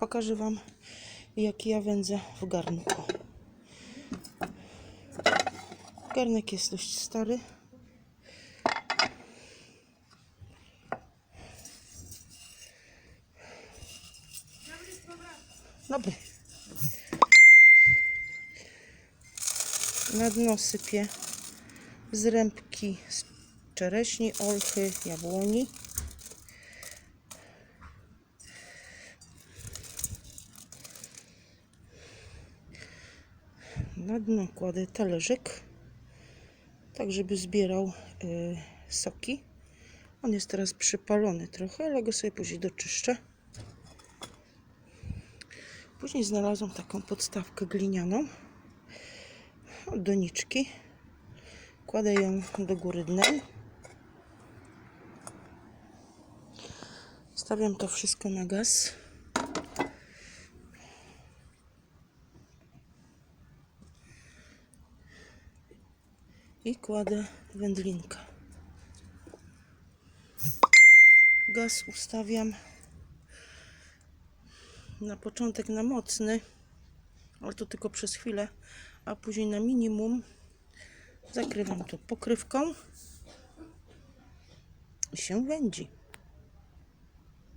pokażę Wam, jak ja wędzę w garnku. Garnek jest dość stary. Dobry. Na dno sypię zrębki z czereśni, olchy, jabłoni. Na dno kładę talerzyk, tak żeby zbierał y, soki. On jest teraz przypalony trochę, ale go sobie później doczyszczę. Później znalazłam taką podstawkę glinianą od doniczki. Kładę ją do góry dnem. Stawiam to wszystko na gaz. I kładę wędlinkę. Gaz ustawiam na początek na mocny, ale to tylko przez chwilę, a później na minimum. Zakrywam to pokrywką i się wędzi.